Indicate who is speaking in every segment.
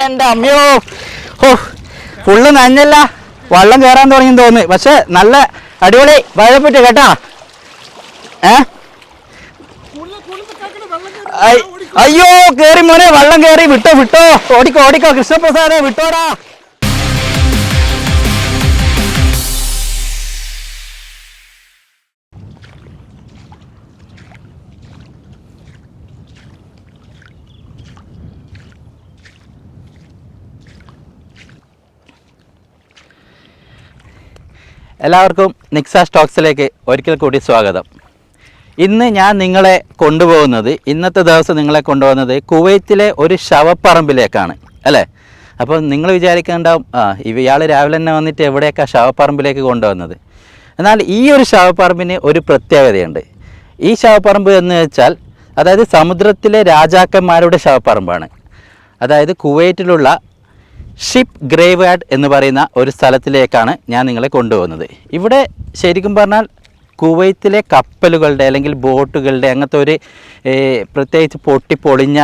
Speaker 1: എന്റെ അമ്മയോ? ഓ ഫുള്ള് നനഞ്ഞല്ല. വള്ളം കയറാൻ തുടങ്ങി തോന്നി പക്ഷെ നല്ല അടിപൊളി വഴപ്പിട്ട് കേട്ടാ. ഏ? അയ്യോ കേറി മോനെ വള്ളം കേറി. വിട്ടോ വിട്ടോ. ഓടിക്കോ ഓടിക്കോ. കൃഷ്ണപ്രസാദേ വിട്ടോടാ. എല്ലാവർക്കും നിക്സ സ്റ്റോക്സിലേക്ക് ഒരിക്കൽ കൂടി സ്വാഗതം. ഇന്ന് ഞാൻ നിങ്ങളെ കൊണ്ടുപോകുന്നത് ഇന്നത്തെ ദിവസം നിങ്ങളെ കൊണ്ടുപോകുന്നത് കുവൈത്തിലെ ഒരു ശവപ്പറമ്പിലേക്കാണ് അല്ലേ? അപ്പോൾ നിങ്ങൾ വിചാരിക്കേണ്ടാവും ആ ഇയാൾ രാവിലെ തന്നെ വന്നിട്ട് എവിടെയൊക്കെ ശവപ്പറമ്പിലേക്ക് കൊണ്ടുവന്നത്? എന്നാൽ ഈ ഒരു ശവപ്പറമ്പിന് ഒരു പ്രത്യേകതയുണ്ട്. ഈ ശവപ്പറമ്പ് എന്ന് വെച്ചാൽ അതായത് സമുദ്രത്തിലെ രാജാക്കന്മാരുടെ ശവപ്പറമ്പാണ്. അതായത് കുവൈറ്റിലുള്ള ഷിപ്പ് ഗ്രേവ് എന്ന് പറയുന്ന ഒരു സ്ഥലത്തിലേക്കാണ് ഞാൻ നിങ്ങളെ കൊണ്ടുപോകുന്നത്. ഇവിടെ ശരിക്കും പറഞ്ഞാൽ കുവൈത്തിലെ കപ്പലുകളുടെ അല്ലെങ്കിൽ ബോട്ടുകളുടെ അങ്ങനത്തെ ഒരു പ്രത്യേകിച്ച് പൊട്ടിപ്പൊളിഞ്ഞ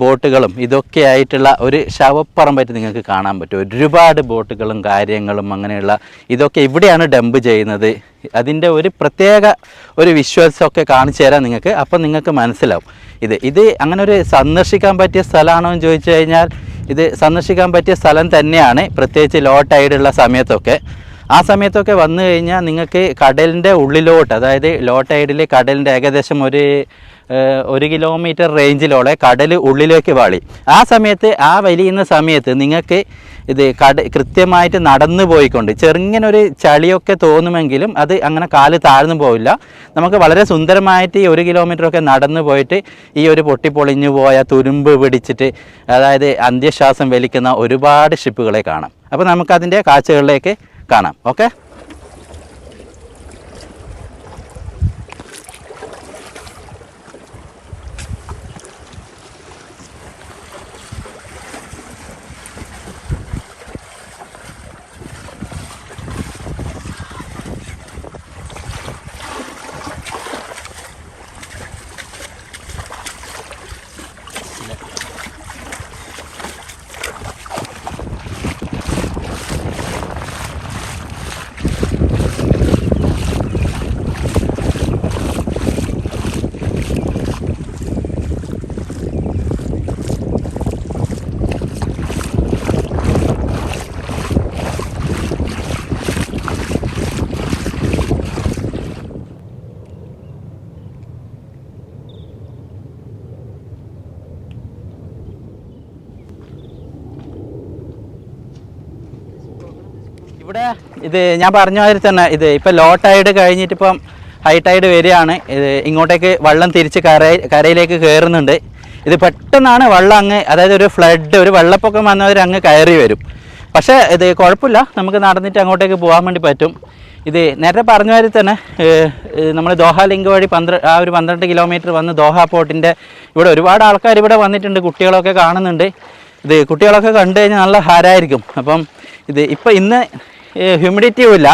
Speaker 1: ബോട്ടുകളും ഇതൊക്കെ ആയിട്ടുള്ള ഒരു ശവപ്പറമ്പായിട്ട് നിങ്ങൾക്ക് കാണാൻ പറ്റും. ഒരുപാട് ബോട്ടുകളും കാര്യങ്ങളും അങ്ങനെയുള്ള ഇതൊക്കെ ഇവിടെയാണ് ഡംപ് ചെയ്യുന്നത്. അതിന്റെ ഒരു പ്രത്യേക ഒരു വിഷ്വൽസ് ഒക്കെ കാണിച്ചു തരാം നിങ്ങൾക്ക് അപ്പം നിങ്ങൾക്ക് മനസ്സിലാവും. ഇത് ഇത് അങ്ങനെ ഒരു സന്ദർശിക്കാൻ പറ്റിയ സ്ഥലമാണോ എന്ന് ചോദിച്ചു കഴിഞ്ഞാൽ ഇത് സന്ദർശിക്കാൻ പറ്റിയ സ്ഥലം തന്നെയാണ്. പ്രത്യേകിച്ച് ലോ ടൈഡുള്ള സമയത്തൊക്കെ. ആ സമയത്തൊക്കെ വന്നു കഴിഞ്ഞാൽ നിങ്ങൾക്ക് കടലിന്റെ ഉള്ളിലോട്ട് അതായത് ലോ ടൈഡിൽ കടലിന്റെ ഏകദേശം ഒരു ഒരു കിലോമീറ്റർ റേഞ്ചിലോളെ കടൽ ഉള്ളിലേക്ക് വാളി. ആ സമയത്ത് ആ വലിയുന്ന സമയത്ത് നിങ്ങൾക്ക് ഇത് കട കൃത്യമായിട്ട് നടന്നു പോയിക്കൊണ്ട് ചെറുങ്ങനൊരു ചളിയൊക്കെ തോന്നുമെങ്കിലും അത് അങ്ങനെ കാൽ താഴ്ന്നു പോവില്ല. നമുക്ക് വളരെ സുന്ദരമായിട്ട് ഈ ഒരു കിലോമീറ്ററൊക്കെ നടന്നു പോയിട്ട് ഈ ഒരു പൊട്ടിപ്പൊളിഞ്ഞു പോയ തുരുമ്പ് പിടിച്ചിട്ട് അതായത് അന്ത്യശ്വാസം വലിക്കുന്ന ഒരുപാട് ഷിപ്പുകളെ കാണാം. അപ്പോൾ നമുക്കതിന്റെ കാഴ്ചകളിലേക്ക് കാണാം. ഓക്കെ ഇവിടെ ഇത് ഞാൻ പറഞ്ഞ മാതിരി തന്നെ ഇത് ഇപ്പം ലോ ടൈഡ് കഴിഞ്ഞിട്ട് ഇപ്പം ഹൈ ടൈഡ് വരികയാണ്. ഇത് ഇങ്ങോട്ടേക്ക് വെള്ളം തിരിച്ച് കര കരയിലേക്ക് കയറുന്നുണ്ട് ഇത് പെട്ടെന്നാണ് വെള്ളം അങ്ങ് അതായത് ഒരു ഫ്ലഡ് ഒരു വെള്ളപ്പൊക്കം വന്നവർ അങ്ങ് കയറി വരും. പക്ഷേ ഇത് കുഴപ്പമില്ല. നമുക്ക് നടന്നിട്ട് അങ്ങോട്ടേക്ക് പോകാൻ വേണ്ടി പറ്റും. ഇത് നേരത്തെ പറഞ്ഞ മാതിരി തന്നെ നമ്മൾ ദോഹ ലിങ്ക് വഴി പന്ത്ര ആ ഒരു പന്ത്രണ്ട് കിലോമീറ്റർ വന്ന് ദോഹ പോർട്ടിന്റെ ഇവിടെ ഒരുപാട് ആൾക്കാർ ഇവിടെ വന്നിട്ടുണ്ട് കുട്ടികളൊക്കെ കാണുന്നുണ്ട്. ഇത് കുട്ടികളൊക്കെ കണ്ടു കഴിഞ്ഞാൽ നല്ല ഹാരായിരിക്കും. അപ്പം ഇത് ഇപ്പം ഇന്ന് ഹ്യൂമിഡിറ്റിയും ഇല്ല.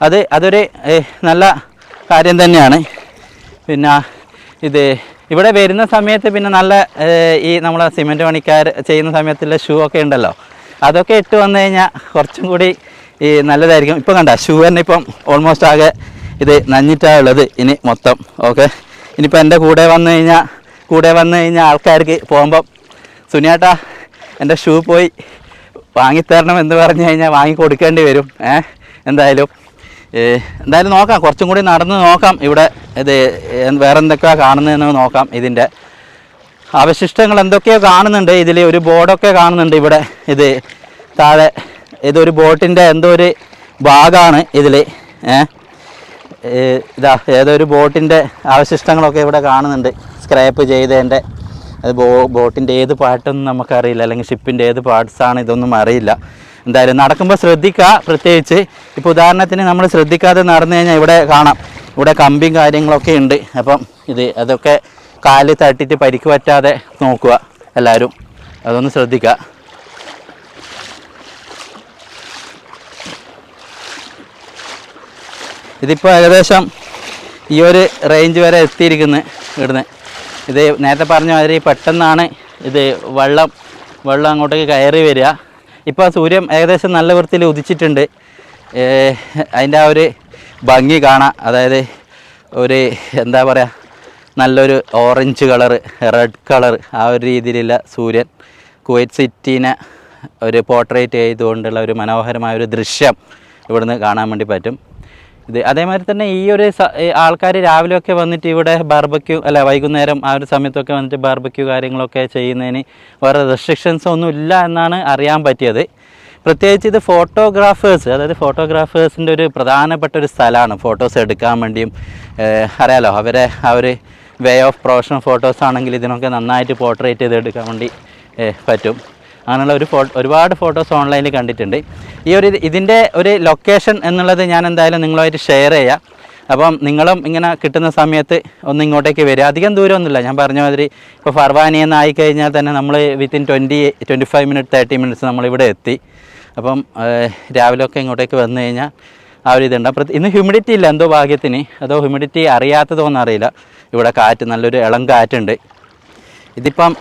Speaker 1: അത് അതൊരു നല്ല കാര്യം തന്നെയാണ്. പിന്നെ ഇത് ഇവിടെ വരുന്ന സമയത്ത് പിന്നെ നല്ല ഈ നമ്മളെ സിമെന്റ് പണിക്കാർ ചെയ്യുന്ന സമയത്തുള്ള ഷൂ ഒക്കെ ഉണ്ടല്ലോ. അതൊക്കെ ഇട്ട് വന്നു കഴിഞ്ഞാൽ കുറച്ചും കൂടി ഈ നല്ലതായിരിക്കും. ഇപ്പം കണ്ട ഷൂ തന്നെ ഇപ്പം ഓൾമോസ്റ്റ് ആകെ ഇത് നഞ്ഞിട്ടാണ് ഉള്ളത് ഇനി മൊത്തം. ഓക്കെ ഇനിയിപ്പോൾ എന്റെ കൂടെ വന്നു കഴിഞ്ഞാൽ കൂടെ വന്നു കഴിഞ്ഞാൽ ആൾക്കാർക്ക് പോകുമ്പം സുനിയാട്ടാ എന്റെ ഷൂ പോയി. വാങ്ങിത്തരണം എന്ന് പറഞ്ഞു കഴിഞ്ഞാൽ വാങ്ങി കൊടുക്കേണ്ടി വരും. ഏ എന്തായാലും എന്തായാലും നോക്കാം. കുറച്ചും കൂടി നടന്ന് നോക്കാം. ഇവിടെ ഇത് വേറെ എന്തൊക്കെയാണ് കാണുന്നതെന്ന് നോക്കാം ഇതിന്റെ. അവശിഷ്ടങ്ങൾ എന്തൊക്കെയോ കാണുന്നുണ്ട്. ഇതിൽ ഒരു ബോർഡൊക്കെ കാണുന്നുണ്ട് ഇവിടെ. ഇത് താഴെ ഇതൊരു ബോട്ടിന്റെ എന്തോ ഒരു ഭാഗമാണ് ഇതിൽ ഇതാ ഏതൊരു ബോട്ടിന്റെ അവശിഷ്ടങ്ങളൊക്കെ ഇവിടെ കാണുന്നുണ്ട്. സ്ക്രാപ്പ് ചെയ്തതിന്റെ. അത് ബോ ബോട്ടിന്റെ ഏത് പാട്ടൊന്നും നമുക്കറിയില്ല അല്ലെങ്കിൽ ഷിപ്പിന്റെ ഏത് പാർട്സാണ് ഇതൊന്നും അറിയില്ല. എന്തായാലും നടക്കുമ്പോൾ ശ്രദ്ധിക്കുക. പ്രത്യേകിച്ച് ഇപ്പോൾ ഉദാഹരണത്തിന് നമ്മൾ ശ്രദ്ധിക്കാതെ നടന്നു കഴിഞ്ഞാൽ ഇവിടെ കാണാം. ഇവിടെ കമ്പിയും കാര്യങ്ങളൊക്കെ ഉണ്ട്. അപ്പം ഇത് അതൊക്കെ കാൽ തട്ടിയിട്ട് പരിക്ക് പറ്റാതെ നോക്കുക എല്ലാവരും. അതൊന്ന് ശ്രദ്ധിക്കുക. ഇതിപ്പോൾ ഏകദേശം ഈ ഒരു റേഞ്ച് വരെ എത്തിയിരിക്കുന്നു ഇവിടുന്ന്. ഇത് നേരത്തെ പറഞ്ഞ മാതിരി പെട്ടെന്നാണ് ഇത് വെള്ളം വെള്ളം അങ്ങോട്ടേക്ക് കയറി വരിക. ഇപ്പോൾ സൂര്യൻ ഏകദേശം നല്ല വൃത്തിയിൽ ഉദിച്ചിട്ടുണ്ട്. അതിന്റെ ആ ഒരു ഭംഗി കാണാം. അതായത് ഒരു എന്താ പറയുക നല്ലൊരു ഓറഞ്ച് കളറ് റെഡ് കളർ ആ ഒരു രീതിയിലുള്ള സൂര്യൻ കുവൈറ്റ് സിറ്റീനെ ഒരു പോർട്രേറ്റ് ചെയ്തുകൊണ്ടുള്ള ഒരു മനോഹരമായ ഒരു ദൃശ്യം ഇവിടുന്ന് കാണാൻ വേണ്ടി പറ്റും. ഇത് അതേമാതിരി തന്നെ ഈ ഒരു ആൾക്കാർ രാവിലെയൊക്കെ വന്നിട്ട് ഇവിടെ ബാർബക്യൂ അല്ല വൈകുന്നേരം ആ ഒരു സമയത്തൊക്കെ വന്നിട്ട് ബാർബക്യൂ കാര്യങ്ങളൊക്കെ ചെയ്യുന്നതിന് വേറെ റെസ്ട്രിക്ഷൻസ് ഒന്നും ഇല്ല എന്നാണ് അറിയാൻ പറ്റിയത്. പ്രത്യേകിച്ച് ഇത് ഫോട്ടോഗ്രാഫേഴ്സ് അതായത് ഫോട്ടോഗ്രാഫേഴ്സിന്റെ ഒരു പ്രധാനപ്പെട്ട ഒരു സ്ഥലമാണ് ഫോട്ടോസ് എടുക്കാൻ വേണ്ടിയും അറിയാലോ അവരെ ആ ഒരു വേ ഓഫ് പ്രൊഫഷണൽ ഫോട്ടോസ് ആണെങ്കിൽ ഇതിനൊക്കെ നന്നായിട്ട് പോർട്രേറ്റ് ചെയ്ത് എടുക്കാൻ വേണ്ടി പറ്റും. അങ്ങനെയുള്ള ഒരു ഫോട്ടോ ഒരുപാട് ഫോട്ടോസ് ഓൺലൈനിൽ കണ്ടിട്ടുണ്ട്. ഈ ഒരു ഇതിന്റെ ഒരു ലൊക്കേഷൻ എന്നുള്ളത് ഞാൻ എന്തായാലും നിങ്ങളുമായിട്ട് ഷെയർ ചെയ്യാം. അപ്പം നിങ്ങളും ഇങ്ങനെ കിട്ടുന്ന സമയത്ത് ഒന്ന് ഇങ്ങോട്ടേക്ക് വരിക. അധികം ദൂരമൊന്നുമില്ല. ഞാൻ പറഞ്ഞ മാതിരി ഇപ്പോൾ ഫർവാനി എന്ന് ആയിക്കഴിഞ്ഞാൽ തന്നെ നമ്മൾ within twenty twenty five minute thirty minutes നമ്മളിവിടെ എത്തി. അപ്പം രാവിലെ ഒക്കെ ഇങ്ങോട്ടേക്ക് വന്നു കഴിഞ്ഞാൽ ആ ഒരു ഇതുണ്ട്. ഇന്ന് ഹ്യൂമിഡിറ്റി ഇല്ല. എന്തോ ഭാഗ്യത്തിന്. അതോ ഹ്യൂമിഡിറ്റി അറിയാത്തതോ അറിയില്ല ഇവിടെ കാറ്റ് നല്ലൊരു ഇളം കാറ്റുണ്ട്. ഇതിപ്പം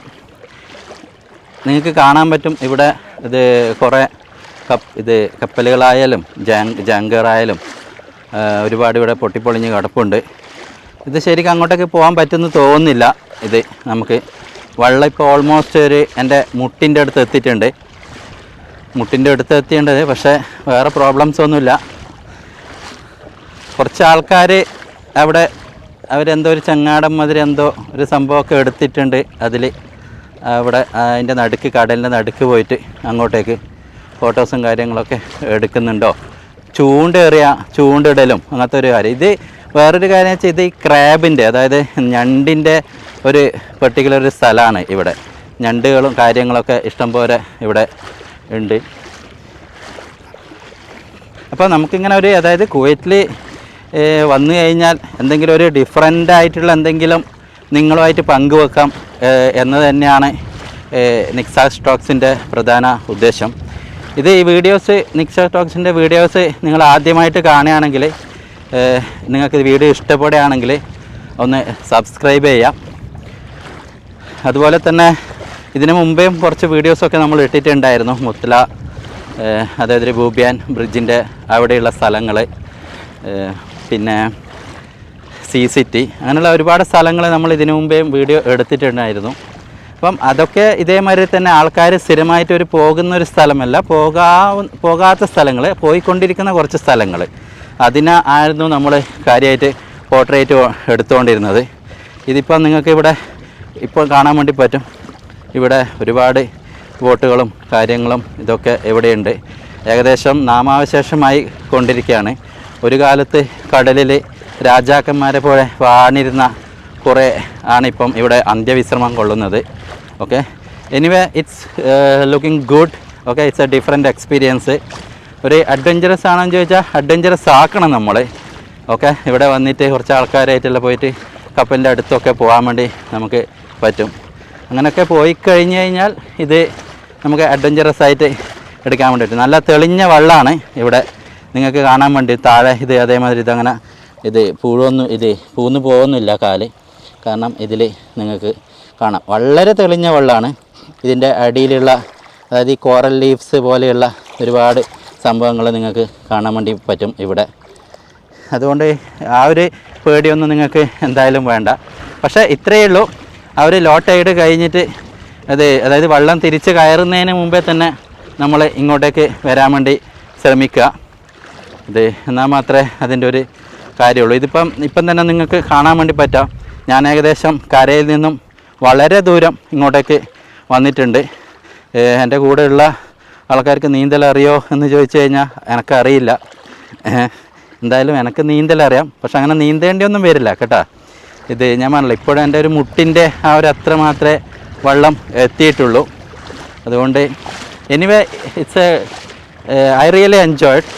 Speaker 1: നിങ്ങൾക്ക് കാണാൻ പറ്റും ഇവിടെ ഇത് കുറേ കപ്പ് ഇത് കപ്പലുകളായാലും ജാങ് ജാങ്കറായാലും ഒരുപാട് ഇവിടെ പൊട്ടിപ്പൊളിഞ്ഞ് കിടപ്പുണ്ട്. ഇത് ശരിക്കും അങ്ങോട്ടേക്ക് പോകാൻ പറ്റുമെന്ന് തോന്നുന്നില്ല ഇത് നമുക്ക്. വെള്ളം ഇപ്പോൾ ഓൾമോസ്റ്റ് ഒരു എന്റെ മുട്ടിന്റെ അടുത്ത് എത്തിയിട്ടുണ്ട്. മുട്ടിന്റെ അടുത്ത് എത്തിയിട്ടുണ്ട് പക്ഷേ വേറെ പ്രോബ്ലംസ് ഒന്നുമില്ല. കുറച്ച് ആൾക്കാർ അവിടെ അവരെന്തോ ഒരു ചങ്ങാടം മാതിരി എന്തോ ഒരു സംഭവമൊക്കെ എടുത്തിട്ടുണ്ട് അതിൽ. അവിടെ അതിന്റെ നടുക്ക് കടലിന്റെ നടുക്ക് പോയിട്ട് അങ്ങോട്ടേക്ക് ഫോട്ടോസും കാര്യങ്ങളൊക്കെ എടുക്കുന്നുണ്ടോ? ചൂണ്ടേറിയ ചൂണ്ടിടലും അങ്ങനത്തെ ഒരു കാര്യം. ഇത് വേറൊരു കാര്യം വെച്ചാൽ ഇത് ഈ ക്രാബിന്റെ അതായത് ഞണ്ടിന്റെ ഒരു പെർട്ടിക്കുലർ ഒരു സ്ഥലമാണ് ഇവിടെ. ഞണ്ടുകളും കാര്യങ്ങളൊക്കെ ഇഷ്ടംപോലെ ഇവിടെ ഉണ്ട്. അപ്പോൾ നമുക്കിങ്ങനെ ഒരു അതായത് കുവൈറ്റിൽ വന്നു കഴിഞ്ഞാൽ എന്തെങ്കിലും ഒരു ഡിഫറെന്റ് ആയിട്ടുള്ള എന്തെങ്കിലും നിങ്ങളുമായിട്ട് പങ്കുവെക്കാം എന്ന് തന്നെയാണ് നിക്സ സ്റ്റോക്സിന്റെ പ്രധാന ഉദ്ദേശം. ഇത് ഈ വീഡിയോസ് നിക്സ സ്റ്റോക്സിന്റെ വീഡിയോസ് നിങ്ങൾ ആദ്യമായിട്ട് കാണുകയാണെങ്കിൽ നിങ്ങൾക്ക് വീഡിയോ ഇഷ്ടപ്പെടുകയാണെങ്കിൽ ഒന്ന് സബ്സ്ക്രൈബ് ചെയ്യാം. അതുപോലെ തന്നെ ഇതിനു മുമ്പേയും കുറച്ച് വീഡിയോസൊക്കെ നമ്മൾ ഇട്ടിട്ടുണ്ടായിരുന്നു. മുത്തല അതായത് ഒരു ബൂബിയാൻ ബ്രിഡ്ജിന്റെ അവിടെയുള്ള സ്ഥലങ്ങൾ പിന്നെ സീ സിറ്റി അങ്ങനെയുള്ള ഒരുപാട് സ്ഥലങ്ങൾ നമ്മൾ ഇതിനു മുമ്പേയും വീഡിയോ എടുത്തിട്ടുണ്ടായിരുന്നു. അപ്പം അതൊക്കെ ഇതേമാതിരി തന്നെ ആൾക്കാർ സ്ഥിരമായിട്ട് ഒരു പോകുന്ന ഒരു സ്ഥലമല്ല പോകാ പോകാത്ത സ്ഥലങ്ങൾ പോയിക്കൊണ്ടിരിക്കുന്ന കുറച്ച് സ്ഥലങ്ങൾ അതിനായിരുന്നു നമ്മൾ കാര്യമായിട്ട് പോർട്രേറ്റ് എടുത്തുകൊണ്ടിരുന്നത് ഇതിപ്പം നിങ്ങൾക്ക് ഇവിടെ ഇപ്പോൾ കാണാൻ വേണ്ടി പറ്റും. ഇവിടെ ഒരുപാട് ബോട്ടുകളും കാര്യങ്ങളും ഇതൊക്കെ ഇവിടെയുണ്ട്. ഏകദേശം നാമാവശേഷമായി കൊണ്ടിരിക്കുകയാണ്. ഒരു കാലത്ത് കടലിൽ രാജാക്കന്മാരെ പോലെ വാണിരുന്ന കുറേ ആണിപ്പം ഇവിടെ അന്ത്യവിശ്രമം കൊള്ളുന്നത്. Okay anyway it's looking good okay it's a different experience ഒരു അഡ്വഞ്ചറസ് ആണെന്ന് ചോദിച്ചാൽ അഡ്വഞ്ചറസ് ആക്കണം നമ്മൾ ഓക്കെ ഇവിടെ വന്നിട്ട് കുറച്ച് ആൾക്കാരായിട്ടുള്ള പോയിട്ട് കപ്പലിന്റെ അടുത്തൊക്കെ പോകാൻ വേണ്ടി നമുക്ക് പറ്റും. അങ്ങനെയൊക്കെ പോയി കഴിഞ്ഞ് കഴിഞ്ഞാൽ ഇത് നമുക്ക് അഡ്വഞ്ചറസ് ആയിട്ട് എടുക്കാൻ വേണ്ടി നല്ല തെളിഞ്ഞ വെള്ളമാണ് ഇവിടെ. നിങ്ങൾക്ക് കാണാൻ വേണ്ടി താഴെ ഇത് അതേമാതിരി ഇതങ്ങനെ ഇത് പൂഴൊന്നും ഇത് പൂന്ന് പോകുന്നില്ല കാൽ. കാരണം ഇതിൽ നിങ്ങൾക്ക് കാണാം. വളരെ തെളിഞ്ഞ വെള്ളമാണ് ഇതിന്റെ അടിയിലുള്ള അതായത് ഈ കോറൽ ലീവ്സ് പോലെയുള്ള ഒരുപാട് സംഭവങ്ങൾ നിങ്ങൾക്ക് കാണാൻ വേണ്ടി പറ്റും ഇവിടെ. അതുകൊണ്ട് ആ ഒരു പേടിയൊന്നും നിങ്ങൾക്ക് എന്തായാലും വേണ്ട. പക്ഷേ ഇത്രയേ ഉള്ളൂ. ആ ഒരു ലോ ടൈഡ് കഴിഞ്ഞിട്ട് അത് അതായത് വെള്ളം തിരിച്ച് കയറുന്നതിന് മുമ്പേ തന്നെ നമ്മൾ ഇങ്ങോട്ടേക്ക് വരാൻ വേണ്ടി ശ്രമിക്കുക. ഇത് എന്നാൽ മാത്രമേ അതിന്റെ ഒരു കാര്യമുള്ളൂ. ഇതിപ്പം ഇപ്പം തന്നെ നിങ്ങൾക്ക് കാണാൻ വേണ്ടി പറ്റാം. ഞാൻ ഏകദേശം കരയിൽ നിന്നും വളരെ ദൂരം ഇങ്ങോട്ടേക്ക് വന്നിട്ടുണ്ട്. എന്റെ കൂടെയുള്ള ആൾക്കാർക്ക് നീന്തൽ അറിയോ എന്ന് ചോദിച്ചു കഴിഞ്ഞാൽ എനക്കറിയില്ല. എന്തായാലും എനിക്ക് നീന്തൽ അറിയാം. പക്ഷെ അങ്ങനെ നീന്തേണ്ടിയൊന്നും വരില്ല കേട്ടോ. ഇത് ഞാൻ പറഞ്ഞില്ല ഇപ്പോഴും എന്റെ ഒരു മുട്ടിന്റെ ആ ഒരു അത്ര മാത്രമേ വെള്ളം എത്തിയിട്ടുള്ളൂ. അതുകൊണ്ട് anyway it's a I really enjoyed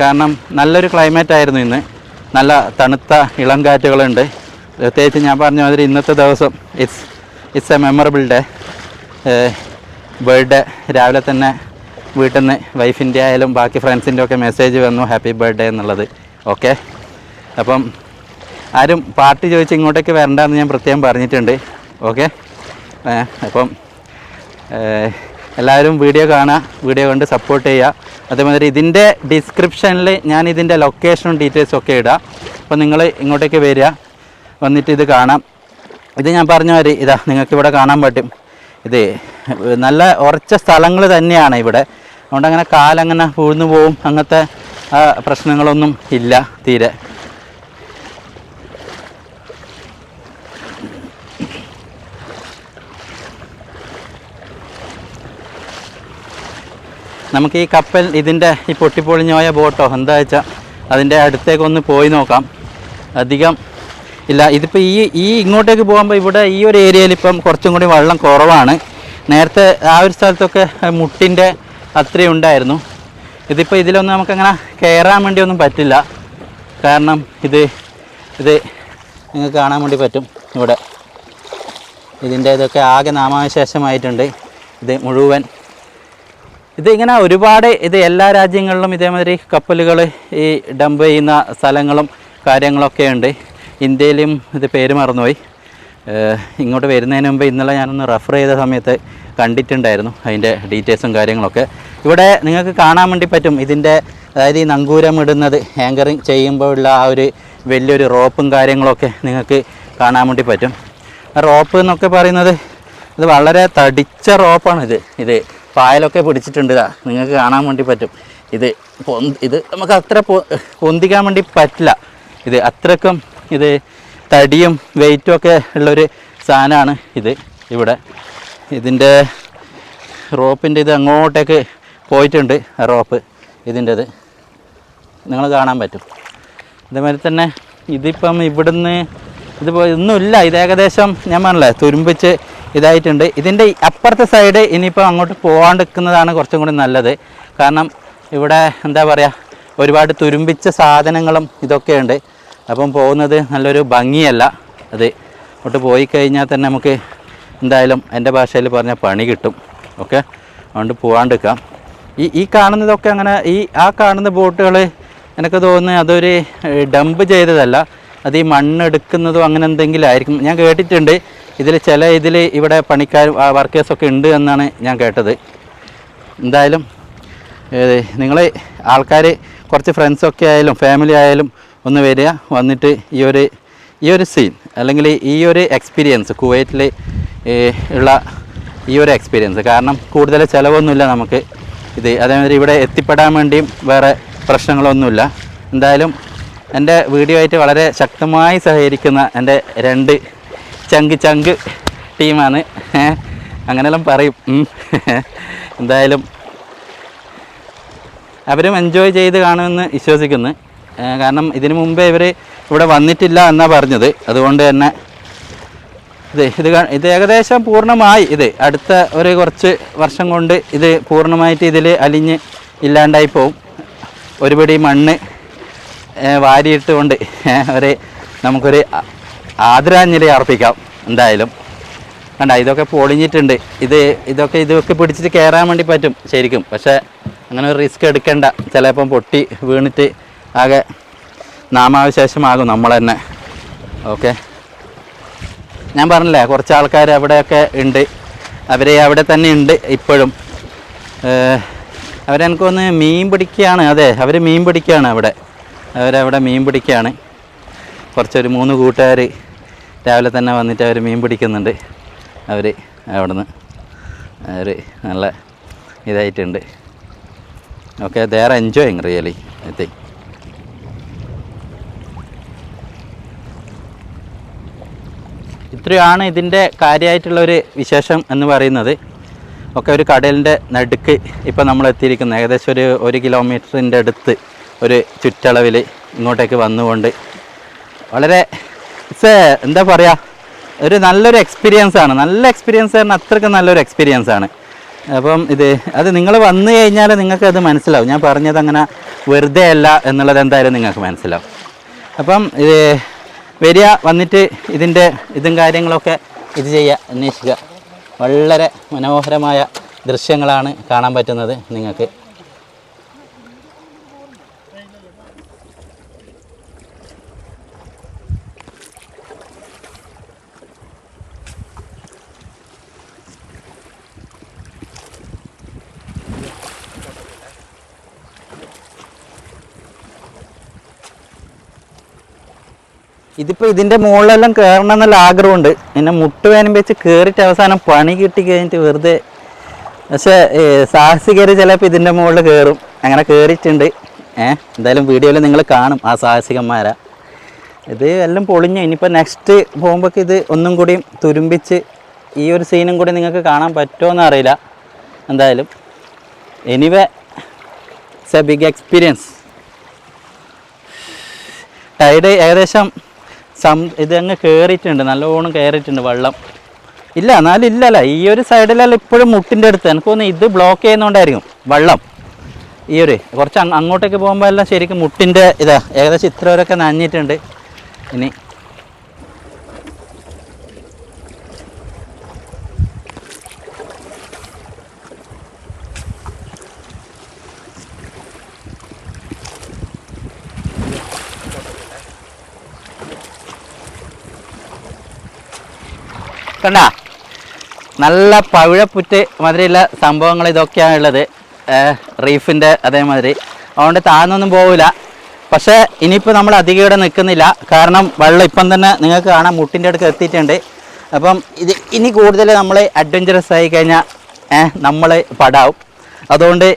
Speaker 1: കാരണം നല്ലൊരു ക്ലൈമറ്റ് ആയിരുന്നു ഇന്ന്. നല്ല തണുത്ത ഇളം കാറ്റുകളുണ്ട് പ്രത്യേകിച്ച് ഞാൻ പറഞ്ഞ മാതിരി ഇന്നത്തെ ദിവസം it's it's a memorable day birthday രാവിലെ തന്നെ വീട്ടിൽ നിന്ന് വൈഫിന്റെ ആയാലും ബാക്കി ഫ്രണ്ട്സിന്റെ ഒക്കെ മെസ്സേജ് വന്നു ഹാപ്പി ബർത്ത്ഡേ എന്നുള്ളത്. ഓക്കെ അപ്പം ആരും പാർട്ടി ചോദിച്ച് ഇങ്ങോട്ടേക്ക് വരണ്ടെന്ന് ഞാൻ പ്രത്യേകം പറഞ്ഞിട്ടുണ്ട്. ഓക്കെ അപ്പം എല്ലാവരും വീഡിയോ കാണുക വീഡിയോ കണ്ട് സപ്പോർട്ട് ചെയ്യുക. അതേമാതിരി ഇതിന്റെ ഡിസ്ക്രിപ്ഷനിൽ ഞാൻ ഇതിന്റെ ലൊക്കേഷനും ഡീറ്റെയിൽസും ഒക്കെ ഇടാം. അപ്പോൾ നിങ്ങൾ ഇങ്ങോട്ടേക്ക് വരിക വന്നിട്ട് ഇത് കാണാം. ഇത് ഞാൻ പറഞ്ഞ മാതിരി ഇതാ നിങ്ങൾക്ക് ഇവിടെ കാണാൻ പറ്റും. ഇത് നല്ല ഉറച്ച സ്ഥലങ്ങൾ തന്നെയാണ് ഇവിടെ. അതുകൊണ്ട് അങ്ങനെ കാലങ്ങനെ പൂഴ്ന്നു പോവും. അങ്ങനത്തെ പ്രശ്നങ്ങളൊന്നും ഇല്ല തീരെ. നമുക്ക് ഈ കപ്പൽ ഇതിന്റെ ഈ പൊട്ടിപ്പൊളിഞ്ഞോയ ബോട്ടോ എന്താ വെച്ചാൽ അതിന്റെ അടുത്തേക്കൊന്ന് പോയി നോക്കാം. അധികം ഇല്ല ഇതിപ്പോൾ ഈ ഈ ഇങ്ങോട്ടേക്ക് പോകുമ്പോൾ ഇവിടെ ഈ ഒരു ഏരിയയിൽ ഇപ്പം കുറച്ചും കൂടി വെള്ളം കുറവാണ്. നേരത്തെ ആ ഒരു സ്ഥലത്തൊക്കെ മുട്ടിന്റെ അത്രയും ഉണ്ടായിരുന്നു. ഇതിപ്പോൾ ഇതിലൊന്നും നമുക്കങ്ങനെ കയറാൻ വേണ്ടിയൊന്നും പറ്റില്ല. കാരണം ഇത് ഇത് നിങ്ങൾക്ക് കാണാൻ വേണ്ടി പറ്റും ഇവിടെ. ഇതിന്റെ ഇതൊക്കെ ആകെ നാമാവശേഷമായിട്ടുണ്ട്. ഇത് മുഴുവൻ ഇത് ഇങ്ങനെ ഒരുപാട് ഇത് എല്ലാ രാജ്യങ്ങളിലും ഇതേമാതിരി കപ്പലുകൾ ഈ ഡംപ് ചെയ്യുന്ന സ്ഥലങ്ങളും കാര്യങ്ങളൊക്കെ ഉണ്ട്. ഇന്ത്യയിലും ഇത് പേര് മറന്നുപോയി. ഇങ്ങോട്ട് വരുന്നതിന് മുമ്പ് ഇന്നലെ ഞാനൊന്ന് റെഫർ ചെയ്ത സമയത്ത് കണ്ടിട്ടുണ്ടായിരുന്നു അതിന്റെ ഡീറ്റെയിൽസും കാര്യങ്ങളൊക്കെ. ഇവിടെ നിങ്ങൾക്ക് കാണാൻ വേണ്ടി പറ്റും ഇതിന്റെ അതായത് ഈ നങ്കൂരം ഇടുന്നത് ഹാങ്കറിങ് ചെയ്യുമ്പോഴുള്ള ആ ഒരു വലിയൊരു റോപ്പും കാര്യങ്ങളൊക്കെ നിങ്ങൾക്ക് കാണാൻ വേണ്ടി പറ്റും. റോപ്പ് എന്നൊക്കെ പറയുന്നത് ഇത് വളരെ തടിച്ച റോപ്പാണ് ഇത് ഇത് പായലൊക്കെ പിടിച്ചിട്ടുണ്ട് നിങ്ങൾക്ക് കാണാൻ വേണ്ടി പറ്റും. ഇത് ഇത് നമുക്ക് അത്ര പൊന്തിക്കാൻ വേണ്ടി പറ്റില്ല. ഇത് അത്രക്കും ഇത് തടിയും വെയിറ്റും ഒക്കെ ഉള്ളൊരു സാധനമാണ് ഇത്. ഇവിടെ ഇതിന്റെ റോപ്പിന്റെ ഇത് അങ്ങോട്ടേക്ക് പോയിട്ടുണ്ട് റോപ്പ് ഇതിന്റെത്. നിങ്ങൾ കാണാൻ പറ്റും. അതേമാതിരി തന്നെ ഇതിപ്പം ഇവിടുന്ന് ഇതിപ്പോൾ ഒന്നുമില്ല ഇത് ഏകദേശം ഞാൻ പറഞ്ഞില്ലേ തുരുമ്പിച്ച് ഇതായിട്ടുണ്ട്. ഇതിന്റെ അപ്പുറത്തെ സൈഡ് ഇനിയിപ്പോൾ അങ്ങോട്ട് പോകാണ്ടിരിക്കുന്നതാണ് കുറച്ചും കൂടി നല്ലത്. കാരണം ഇവിടെ എന്താ പറയുക ഒരുപാട് തുരുമ്പിച്ച സാധനങ്ങളും ഇതൊക്കെയുണ്ട്. അപ്പം പോകുന്നത് നല്ലൊരു ഭംഗിയല്ല അത്. അങ്ങോട്ട് പോയി കഴിഞ്ഞാൽ തന്നെ നമുക്ക് എന്തായാലും എന്റെ ഭാഷയിൽ പറഞ്ഞാൽ പണി കിട്ടും. ഓക്കെ? അതുകൊണ്ട് പോകാണ്ടിരിക്കാം ഈ ഈ കാണുന്നതൊക്കെ അങ്ങനെ ഈ ആ കാണുന്ന ബോട്ടുകൾ എനിക്ക് തോന്നുന്നത് അതൊരു ഡംപ് ചെയ്തതല്ല. അത് ഈ മണ്ണെടുക്കുന്നതും അങ്ങനെ എന്തെങ്കിലും ആയിരിക്കും. ഞാൻ കേട്ടിട്ടുണ്ട്. ഇതിൽ ചില ഇതിൽ ഇവിടെ പണിക്കാർ വർക്കേഴ്സൊക്കെ ഉണ്ട് എന്നാണ് ഞാൻ കേട്ടത്. എന്തായാലും നിങ്ങൾ ആൾക്കാർ കുറച്ച് ഫ്രണ്ട്സൊക്കെ ആയാലും ഫാമിലി ആയാലും ഒന്ന് വരിക വന്നിട്ട് ഈ ഒരു ഈ ഒരു സീൻ അല്ലെങ്കിൽ ഈ ഒരു എക്സ്പീരിയൻസ് കുവൈറ്റിൽ ഉള്ള ഈ ഒരു എക്സ്പീരിയൻസ് കാരണം കൂടുതൽ ചിലവൊന്നുമില്ല നമുക്ക് ഇത്. അതേമാതിരി ഇവിടെ എത്തിപ്പെടാൻ വേണ്ടിയും വേറെ പ്രശ്നങ്ങളൊന്നുമില്ല. എന്തായാലും എന്റെ വീഡിയോ ആയിട്ട് വളരെ ശക്തമായി സഹകരിക്കുന്ന എന്റെ രണ്ട് ചങ്ക് ചങ്ക് ടീമാണ്. അങ്ങനെയെല്ലാം പറയും. എന്തായാലും അവരും എൻജോയ് ചെയ്ത് കാണുമെന്ന് വിശ്വസിക്കുന്നു. കാരണം ഇതിനു മുമ്പേ ഇവർ ഇവിടെ വന്നിട്ടില്ല എന്നാണ് പറഞ്ഞത്. അതുകൊണ്ട് തന്നെ ഇത് ഇത് ഇത് ഏകദേശം പൂർണമായി ഇത് അടുത്ത ഒരു കുറച്ച് വർഷം കൊണ്ട് ഇത് പൂർണമായിട്ട് ഇതിൽ അലിഞ്ഞ് ഇല്ലാണ്ടായി പോവും. ഒരുപടി മണ്ണ് വാരിയിട്ട് ഏഹ് ഒരു നമുക്കൊരു ആദരാഞ്ജലി അർപ്പിക്കാം. എന്തായാലും. കണ്ട ഇതൊക്കെ പൊളിഞ്ഞിട്ടുണ്ട്. ഇത് ഇതൊക്കെ ഇതൊക്കെ പിടിച്ചിട്ട് കയറാൻ വേണ്ടി പറ്റും ശരിക്കും. പക്ഷേ അങ്ങനെ ഒരു റിസ്ക് എടുക്കേണ്ട. ചിലപ്പം പൊട്ടി വീണിട്ട് ആകെ നാമാവശേഷമാകും നമ്മൾ തന്നെ. ഓക്കെ ഞാൻ പറഞ്ഞില്ലേ കുറച്ച് ആൾക്കാർ അവിടെയൊക്കെ ഉണ്ട്. അവർ അവിടെ തന്നെ ഉണ്ട് ഇപ്പോഴും. അവരെനിക്കൊന്ന് മീൻ പിടിക്കുകയാണ് അതെ അവർ മീൻ പിടിക്കുകയാണ് അവിടെ. അവരവിടെ മീൻ പിടിക്കുകയാണ് കുറച്ചൊരു മൂന്ന് കൂട്ടുകാർ രാവിലെ തന്നെ വന്നിട്ട് അവർ മീൻ പിടിക്കുന്നുണ്ട്. അവർ അവിടുന്ന് അവർ നല്ല ഇതായിട്ടുണ്ട്. ഓക്കെ ദേ എൻജോയിങ് റിയലി തിങ്ക് ഇത്രയാണ് ഇതിന്റെ കാര്യമായിട്ടുള്ളൊരു വിശേഷം എന്ന് പറയുന്നത്. ഒക്കെ ഒരു കടലിന്റെ നടുക്ക് ഇപ്പോൾ നമ്മൾ എത്തിയിരിക്കുന്നത്. ഏകദേശം ഒരു ഒരു കിലോമീറ്ററിന്റെ അടുത്ത് ഒരു ചുറ്റളവിൽ ഇങ്ങോട്ടേക്ക് വന്നുകൊണ്ട് വളരെ ഇറ്റ്സ് എന്താ പറയുക ഒരു നല്ലൊരു എക്സ്പീരിയൻസ് ആണ്. നല്ല എക്സ്പീരിയൻസ് പറഞ്ഞാൽ അത്രയ്ക്ക് നല്ലൊരു എക്സ്പീരിയൻസ് ആണ്. അപ്പം ഇത് അത് നിങ്ങൾ വന്നു കഴിഞ്ഞാൽ നിങ്ങൾക്ക് അത് മനസ്സിലാവും. ഞാൻ പറഞ്ഞത് അങ്ങനെ വെറുതെ അല്ല എന്നുള്ളത് എന്തായാലും നിങ്ങൾക്ക് മനസ്സിലാവും. അപ്പം ഇത് വരിക വന്നിട്ട് ഇതിന്റെ ഇതും കാര്യങ്ങളൊക്കെ ഇത് ചെയ്യുക അന്വേഷിക്കുക. വളരെ മനോഹരമായ ദൃശ്യങ്ങളാണ് കാണാൻ പറ്റുന്നത് നിങ്ങൾക്ക്. ഇതിപ്പോൾ ഇതിന്റെ മുകളിലെല്ലാം കയറണം എന്നുള്ള ആഗ്രഹമുണ്ട് പിന്നെ മുട്ടുവേനം വെച്ച് കയറിയിട്ട് അവസാനം പണി കിട്ടി കഴിഞ്ഞിട്ട് വെറുതെ പക്ഷേ സാഹസികർ ചിലപ്പോൾ ഇതിന്റെ മുകളിൽ കയറും അങ്ങനെ കയറിയിട്ടുണ്ട് ഏഹ് എന്തായാലും വീഡിയോയിൽ നിങ്ങൾ കാണും ആ സാഹസികന്മാരാ. ഇത് എല്ലാം പൊളിഞ്ഞു. ഇനിയിപ്പോൾ നെക്സ്റ്റ് പോകുമ്പോഴേക്ക് ഇത് ഒന്നും കൂടിയും തുരുമ്പിച്ച് ഈ ഒരു സീനും കൂടി നിങ്ങൾക്ക് കാണാൻ പറ്റുമോ അറിയില്ല. എന്തായാലും anyway it's a big experience tide ഏകദേശം സം ഇത് അങ്ങ് കയറിയിട്ടുണ്ട് നല്ലോണം കയറിയിട്ടുണ്ട് വെള്ളം. ഇല്ല എന്നാലും ഇല്ലല്ല ഈ ഒരു സൈഡിലല്ല ഇപ്പോഴും മുട്ടിന്റെ അടുത്ത്. എനിക്ക് തോന്നുന്നു ഇത് ബ്ലോക്ക് ചെയ്യുന്നതുകൊണ്ടായിരിക്കും വെള്ളം. ഈ ഒരു കുറച്ച് അങ്ങോട്ടേക്ക് പോകുമ്പോൾ എല്ലാം ശരിക്കും മുട്ടിന്റെ ഇതാ ഏകദേശം ഇത്ര വരെയൊക്കെ നനഞ്ഞിട്ടുണ്ട്. ഇനി കണ്ട? നല്ല പവിഴപ്പുറ്റ് മാതിരിയുള്ള സംഭവങ്ങൾ ഇതൊക്കെയാണ് ഉള്ളത് റീഫിന്റെ അതേമാതിരി. അതുകൊണ്ട് താഴ്ന്നൊന്നും പോവില്ല പക്ഷേ ഇനിയിപ്പോൾ നമ്മൾ അധികം ഇവിടെ നിൽക്കുന്നില്ല. കാരണം വെള്ളം ഇപ്പം തന്നെ നിങ്ങൾക്ക് കാണാം. മുട്ടിന്റെ അടുക്ക് എത്തിയിട്ടുണ്ട്. അപ്പം ഇത് ഇനി കൂടുതൽ നമ്മൾ അഡ്വഞ്ചറസ് ആയി കഴിഞ്ഞാൽ നമ്മൾ പടാവും. അതുകൊണ്ട്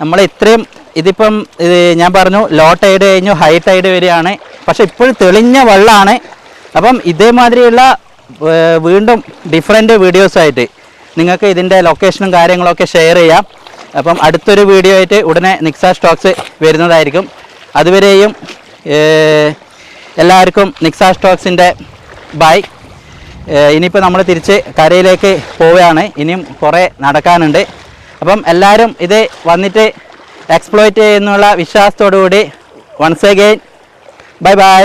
Speaker 1: നമ്മൾ ഇത്രയും ഇതിപ്പം ഇത് ഞാൻ പറഞ്ഞു ലോ ടൈഡ് കഴിഞ്ഞു ഹൈ ടൈഡ് വരികയാണ് പക്ഷേ ഇപ്പോഴും തെളിഞ്ഞ വെള്ളമാണ്. അപ്പം ഇതേമാതിരിയുള്ള വീണ്ടും ഡിഫറെന്റ് വീഡിയോസായിട്ട് നിങ്ങൾക്ക് ഇതിന്റെ ലൊക്കേഷനും കാര്യങ്ങളൊക്കെ ഷെയർ ചെയ്യാം. അപ്പം അടുത്തൊരു വീഡിയോ ആയിട്ട് ഉടനെ നിക്സ സ്റ്റോക്സ് വരുന്നതായിരിക്കും. അതുവരെയും എല്ലാവർക്കും നിക്സ സ്റ്റോക്സിന്റെ ബൈ ഇനിയിപ്പോൾ നമ്മൾ തിരിച്ച് കരയിലേക്ക് പോവുകയാണ്. ഇനിയും കുറേ നടക്കാനുണ്ട്. അപ്പം എല്ലാവരും ഇത് വന്നിട്ട് എക്സ്പ്ലോയിറ്റ് ചെയ്യുന്നുള്ള വിശ്വാസത്തോടു കൂടി വൺസ് അഗെയിൻ ബൈ ബൈ